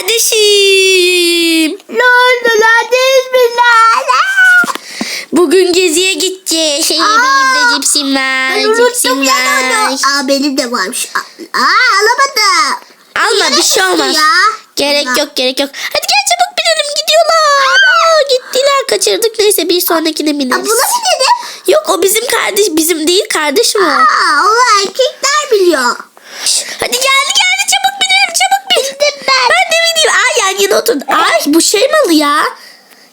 kardeşim. Lol neredeyiz biz lan? Bugün geziye gideceğiz. Şey benim de cipsim var. Ben unuttum Cipsim ya var. onu. Aa benim de varmış. Aa alamadım. Alma bir şey olmaz. Ya. Gerek Allah. yok gerek yok. Hadi gel çabuk binelim gidiyorlar. Aa, gittiler kaçırdık. Neyse bir sonrakine Aa, bineriz. buna mı dedim? Yok o bizim kardeş bizim değil kardeşim o. Aa o erkekler biliyor. Hadi geldi geldi çabuk binelim çabuk bin. Bindim ben. Ben de bineyim. Yana otur. Ay bu şey malı ya.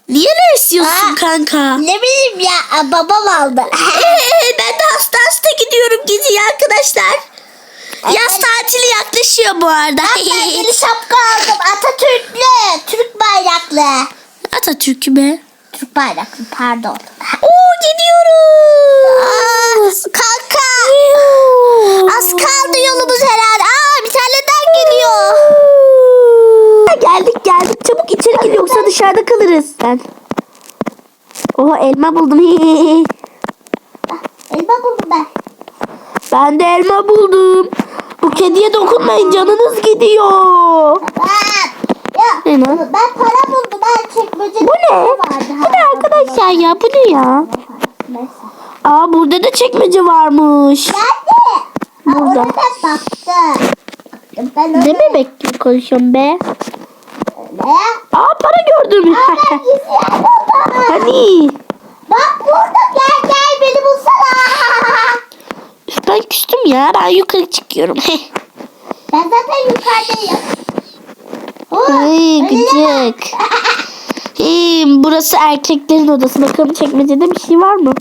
Niye ne istiyorsun Aa. kanka? Ne bileyim ya babam aldı. Ee, ben de hasta hasta gidiyorum geziye arkadaşlar. Yaz tatili yaklaşıyor bu arada. ben yeni şapka aldım Atatürklü. Türk bayraklı. Atatürk'ü be. Türk bayraklı pardon. Oo gidiyoruz. Aa, kanka. Az kaldı yolumuz herhalde. Aa bir tane daha geliyor. Geldik geldik çabuk içeri gir yoksa dışarıda kalırız. Ben. Oha elma buldum. Elma buldum ben. ben de elma buldum. Bu kediye dokunmayın canınız gidiyor. Ya Ne ben para buldum. Ben çekmecede Bu ne? Bu ne arkadaşlar ya bu ne ya? Aa burada da çekmece varmış. Nerede? Burada. Ben baktım. Ben. Ne bebek gibi konuşuyorum be? Öyle. Aa para gördüm. Aa, hani? Bak burada gel gel beni bulsana. Ben küstüm ya ben yukarı çıkıyorum. Ben zaten yukarıdayım. Ay gıcık. Hmm, burası erkeklerin odası. Bakalım çekmecede bir şey var mı?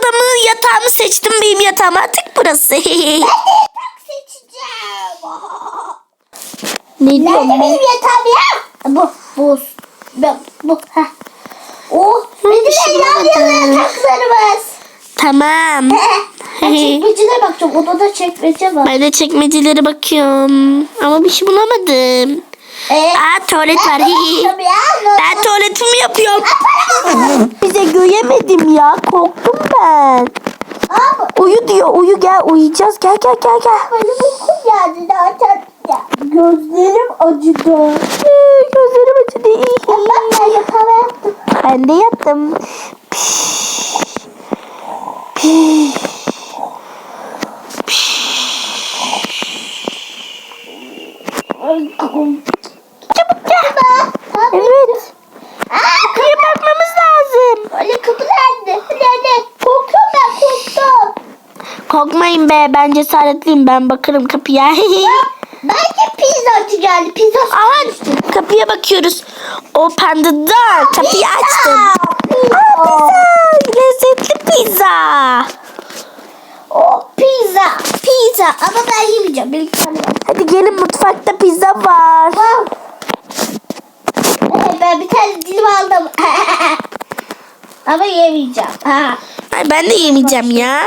Odamı yatağımı seçtim. Benim yatağım artık burası. Ne Nerede diyorsun? benim yatağım ya? Bu, bu, bu, bu. Heh. Oh, bizim şey bulamadım. yataklarımız. Tamam. Ben çekmecene bakacağım. Odada çekmece var. Ben de çekmecelere bakıyorum. Ama bir şey bulamadım. Ee, Aa tuvalet var. ben tuvaletimi yapıyorum. Bize göremedim ya. Korktum ben. Uyu diyor. Uyu gel. Uyuyacağız. Gel gel gel gel. benim uykum geldi zaten. Ya, gözlerim acıdı. Gözlerim acıdı. Ben yatağa yaptım. Ben de yattım. Ay, kum. Çabuk gel. Evet. Aa, Kapıya bakmamız lazım. Öyle kapı nerede? Nerede? Korkuyorum ben korktum. Korkmayın be. Ben cesaretliyim. Ben bakarım kapıya. Belki pizzacı geldi. Pizza Aha kapıya bakıyoruz. Open'da kapıyı açtım. Pizza. Aa, pizza. Lezzetli pizza. O pizza. Pizza. Ama ben yemeyeceğim. Bir tane. Hadi gelin mutfakta pizza var. Wow. Evet, ben bir tane dilim aldım. Ama yemeyeceğim. Ha. Ay ben de yemeyeceğim ya.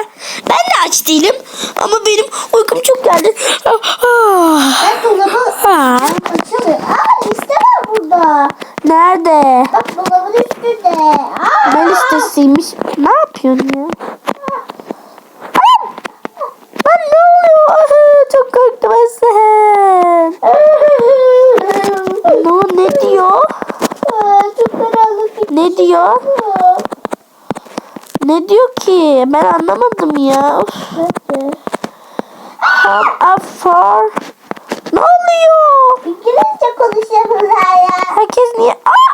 Ben de aç değilim. Ama benim uykum çok geldi. Ah. Ben dolabı Ah. açamıyorum. Aa liste var burada. Nerede? Bak dolabın üstünde. Aa. Ne listesiymiş? Ne yapıyorsun ya? Ay! Lan ne oluyor? Ah, Çok korktum Esen. Ne, ne diyor? Aa, Çok karanlık. Ne diyor? Ne diyor ki? Ben anlamadım ya. Of. Come up for... Ne oluyor? İngilizce konuşuyorlar ya. Herkes niye... Aa!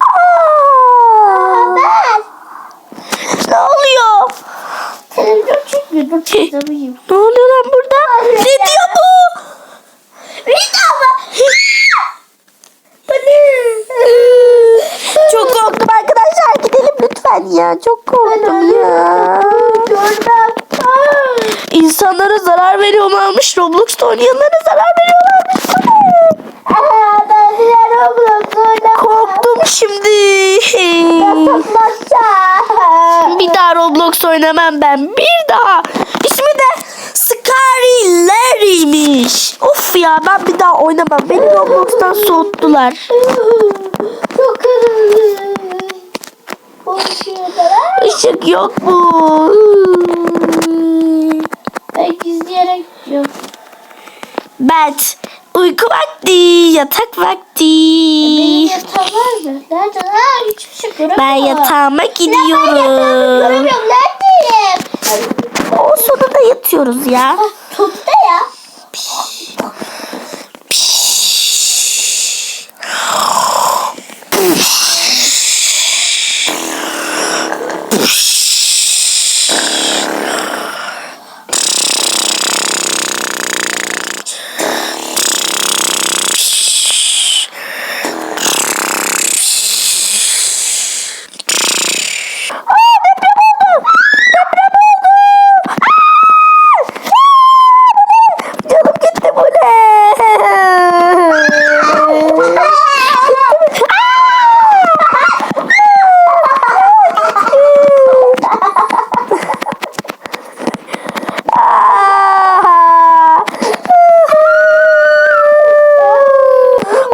Aa! Ben. Ne oluyor? Televizyon çekmiyor. Dur televizyonu Ne oluyor lan burada? Ne diyor bu? Rita mı? Bu ne? Çok korktum arkadaşlar. Gidelim lütfen ya. Çok korktum ya. Gördüm. İnsanlara zarar veriyorlarmış. Roblox'ta oynayanlara zarar veriyorlarmış. Aa, ben yer Roblox Korktum şimdi. Bir daha Roblox oynamam ben. Bir daha. İsmi de Scary Larry'miş. Of ya ben bir daha oynamam. Beni Roblox'tan soğuttular. Çok kırmızı. Işık yok mu? Ben gizleyerek yok. Bet. Uyku vakti. Yatak vakti. Benim yatağım var mı? Nerede? Ha hiçbir şey göremiyorum. Ben yatağıma Ben yatağımı gidiyorum. göremiyorum. Neredeyim? O sonunda yatıyoruz ya. Ah, ya. Canım gitti bu ne?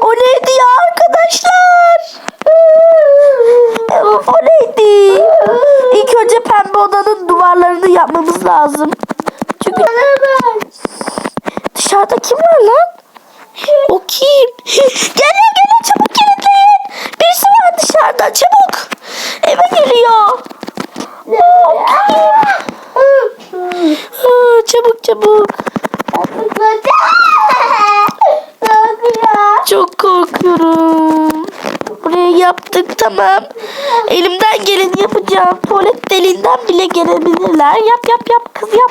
O neydi ya arkadaşlar? Of, o neydi? İlk önce pembe odanın duvarlarını yapmamız lazım. Çünkü dışarıda kim var lan? O kim? Geliyor geliyor çabuk kilitleyin. Birisi var dışarıda çabuk. Eve geliyor. O kim? Aa, çabuk çabuk. Çok korkuyorum. Buraya yaptık tamam. Elimden geleni yapacağım. Tuvalet deliğinden bile gelebilirler. Yap yap yap kız yap.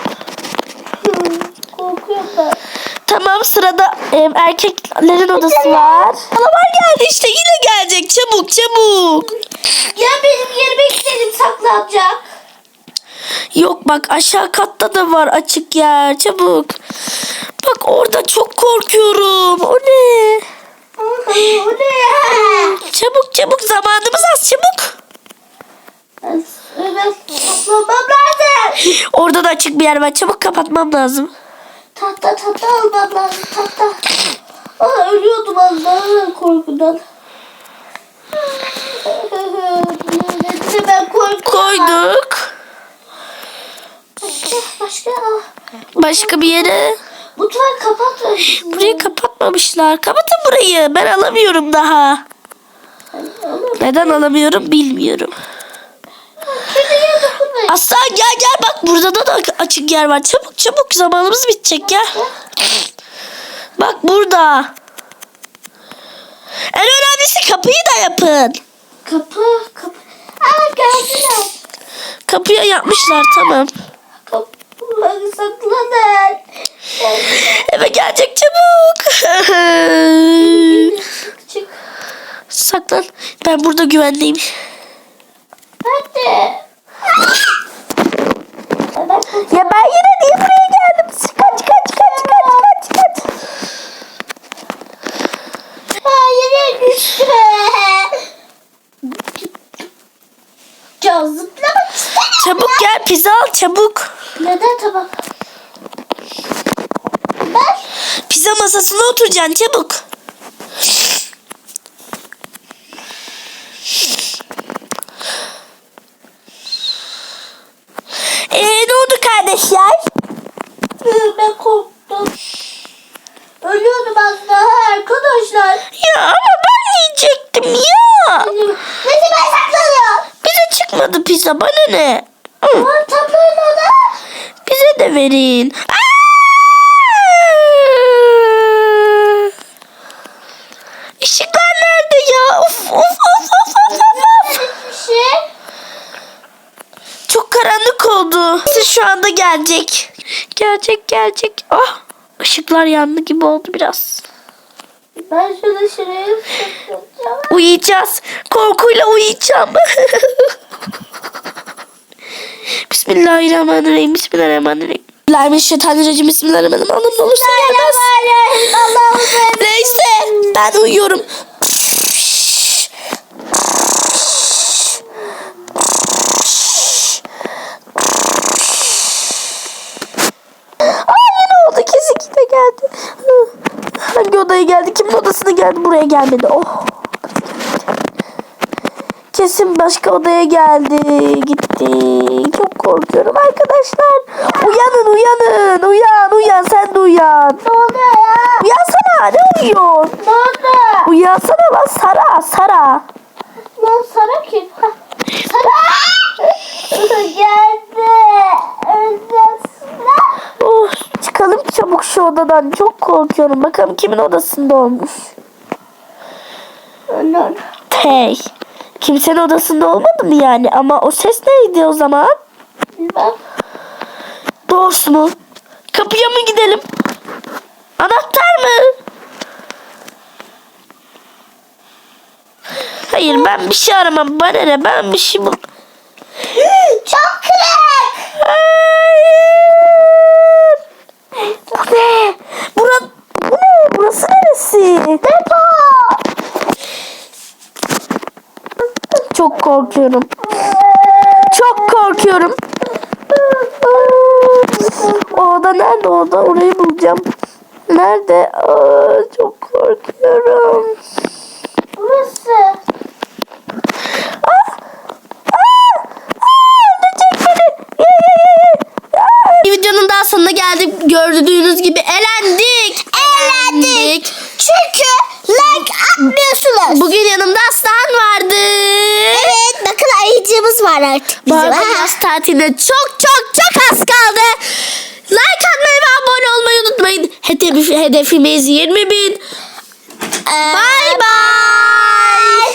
Korkuyorum ben. Tamam sırada em, erkeklerin odası var. Canavar geldi işte yine gelecek çabuk çabuk. Ya benim yerime gidelim saklanacak. Yok bak aşağı katta da var açık yer çabuk. Bak orada çok korkuyorum. O ne? O ne ya? Çabuk çabuk zamanımız az çabuk. Evet saklanmam lazım. Orada da açık bir yer var çabuk kapatmam lazım. Tahta tahta almam lazım tahta. Aa, ölüyordum az daha korkudan. Neden ben korktum? Koyduk. Başka Başka bir yere. Mutfağı kapat. Burayı kapatmamışlar. Kapatın burayı. Ben alamıyorum daha. Neden alamıyorum bilmiyorum. Aslan gel gel bak burada da, da açık yer var. Çabuk çabuk zamanımız bitecek ya. Bak burada. En önemlisi kapıyı da yapın. Kapı kapı. Aa geldiler. Kapıya yapmışlar tamam. Kapıları saklanın. Eve gelecek çabuk. Saklan. Ben burada güvenliyim. Hadi. Ya ben yine niye buraya geldim? Kaç kaç kaç kaç kaç kaç. Hayır düştü. Can zıplamak istemiyorum. Çabuk gel pizza al çabuk. Neden tamam? Ben Pizza masasına oturacaksın çabuk. Ee, ne oldu kardeşler? ben korktum. Ölüyordum daha arkadaşlar. Ya ama ben yiyecektim ya. Nesi ben saklanıyorum? Bize çıkmadı pizza bana ne? Hı, Var tabloyla da. bize de verin. Aa! Işıklar nerede ya? Of of of of of of. of. Hiçbir şey. Çok karanlık oldu. Siz şu anda gelecek. Gelecek gelecek. Ah ışıklar yandı gibi oldu biraz. Ben şunu şuraya. Uyuyacağız. Korkuyla uyuyacağım. Bismillahirrahmanirrahim. Bismillahirrahmanirrahim. Bismillahirrahmanirrahim. Bismillahirrahmanirrahim. Allah'ım ne olursun gelmez. Neyse ben uyuyorum. Ay ne oldu? Kesin de geldi. Hangi odaya geldi? Kimin odasına geldi? Buraya gelmedi. Oh. Kesin başka odaya geldi. Gitti. Çok korkuyorum arkadaşlar. Uyanın uyanın. Uyan uyan sen de uyan. Ne oluyor ya? Uyansana ne uyuyorsun? Ne oldu? Uyansana lan Sara Sara. Lan Sara kim? Ha, Sara! Geldi. Özlesinler. Oh, çıkalım çabuk şu odadan. Çok korkuyorum. Bakalım kimin odasında olmuş. Onlar. Hey. Kimsenin odasında olmadı mı yani? Ama o ses neydi o zaman? Bilmem. Doğrusu mu? Kapıya mı gidelim? Anahtar mı? Hayır ben bir şey aramam. Bana ne ben bir şey bul. Çok kırık. Hayır. Bu ne? Bura, bu ne? Burası neresi? Depo. Çok korkuyorum. Çok korkuyorum. O oda nerede oda? Orayı bulacağım. Nerede? Aa, çok korkuyorum. Burası. Ah! Ah! Ah! Ah! Videonun daha sonuna geldik. Gördüğünüz gibi elendik. Eğlendik. Çünkü like atmıyorsunuz. Bugün yanımda Aslan vardı. Babamız var artık bizim. Bu yaz tatiline çok çok çok az kaldı. Like atmayı ve abone olmayı unutmayın. Hedef, hedefimiz 20 bin. Ee, bye bye.